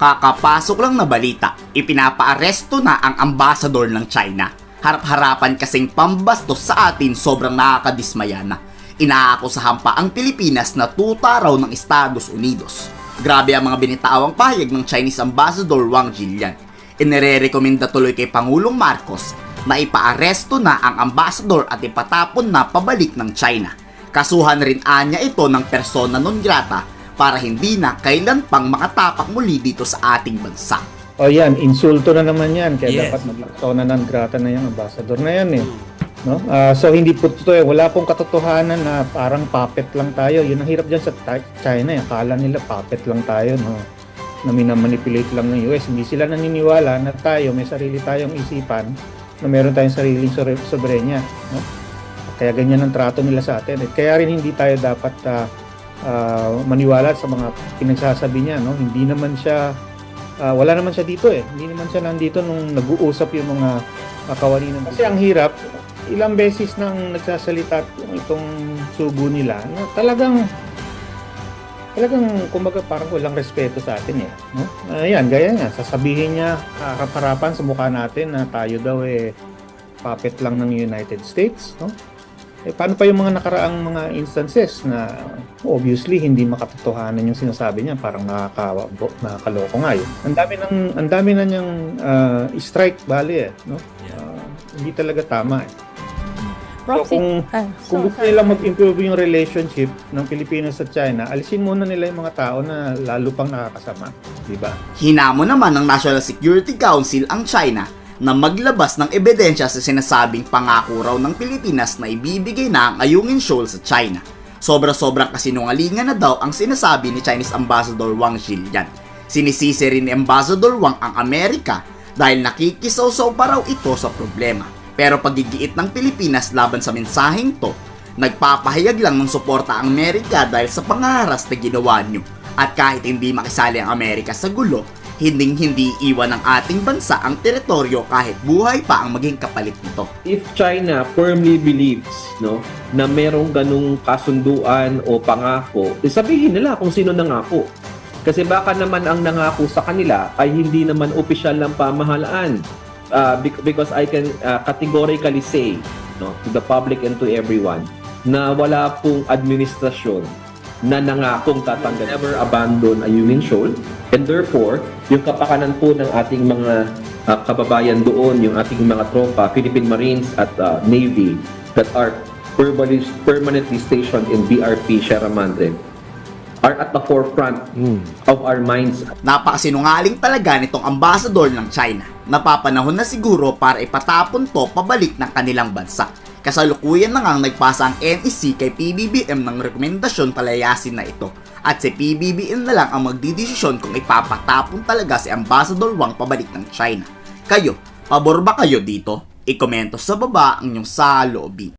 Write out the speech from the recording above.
Kakapasok lang na balita, ipinapaaresto na ang ambasador ng China. Harap-harapan kasing pambastos sa atin sobrang nakakadismaya na. Inaakusahan pa ang Pilipinas na tuta raw ng Estados Unidos. Grabe ang mga binitawang pahayag ng Chinese Ambassador Wang Jilian. Inire-recommenda tuloy kay Pangulong Marcos na ipaaresto na ang ambassador at ipatapon na pabalik ng China. Kasuhan rin anya ito ng persona non grata para hindi na kailan pang makatapak muli dito sa ating bansa. O yan, insulto na naman yan. Kaya Yes. dapat magpaksona ng grata na yung ambassador na yan eh. No? Ah, so hindi po totoo eh. Wala pong katotohanan na parang puppet lang tayo. Yun ang hirap dyan sa China. Eh. Akala nila puppet lang tayo. No? Na minamanipulate lang ng US. Hindi sila naniniwala na tayo, may sarili tayong isipan na meron tayong sariling soberenya. No? Kaya ganyan ang trato nila sa atin. At kaya rin hindi tayo dapat ah, ah, maniwala sa mga pinagsasabi niya. No? Hindi naman siya Ah, wala naman siya dito eh. Hindi naman siya nandito nung nag-uusap yung mga uh, kawaninan. Kasi ang hirap, ilang beses nang nagsasalita itong sugo nila na talagang talagang kumbaga parang walang respeto sa atin eh. No? Ayan, gaya nga, sasabihin niya harap-harapan sa mukha natin na tayo daw eh puppet lang ng United States. No? Eh, paano pa yung mga nakaraang mga instances na obviously hindi makatotohanan yung sinasabi niya parang nakaka nakakaloko nga yun. Ang dami nang ang dami na niyang ah, strike bali eh, no? Ah, hindi talaga tama eh. So, kung- ah, Kung so- gusto nilang mag-improve yung relationship ng Pilipinas sa China, alisin muna nila yung mga tao na lalo pang nakakasama, di ba? Hinamo naman ng National Security Council ang China na maglabas ng ebidensya sa sinasabing pangako raw ng Pilipinas na ibibigay na ang Ayungin Shoal sa China. Sobra-sobrang kasinungalingan na daw ang sinasabi ni Chinese Ambassador Wang Xilian. Sinisisi rin ni Ambassador Wang ang Amerika dahil nakikisaw-saw pa raw ito sa problema. Pero pagigiit ng Pilipinas laban sa mensaheng to, nagpapahayag lang ng suporta ang Amerika dahil sa pangaras na ginawa nyo. At kahit hindi makisali ang Amerika sa gulo, hinding hindi iwan ng ating bansa ang teritoryo kahit buhay pa ang maging kapalit nito. if China firmly believes no na merong ganung kasunduan o pangako, eh, sabihin nila kung sino nangako. Kasi baka naman ang nangako sa kanila ay hindi naman opisyal ng pamahalaan. Uh, bec- because I can uh, categorically say no to the public and to everyone na wala pong administrasyon na nangakong tatanggal never abandon a Union Shoal and therefore yung kapakanan po ng ating mga uh, kababayan doon yung ating mga tropa Philippine Marines at uh, Navy that are permanently, permanently stationed in BRP Sierra Madre are at the forefront of our minds Napakasinungaling talaga nitong ambassador ng China. Napapanahon na siguro para ipatapon to pabalik ng kanilang bansa. Kasalukuyan na ngang nagpasa ang NEC kay PBBM ng rekomendasyon palayasin na ito. At si PBBM na lang ang magdidesisyon kung ipapatapon talaga si Ambassador Wang pabalik ng China. Kayo, pabor ba kayo dito? I-komento sa baba ang inyong saloobin.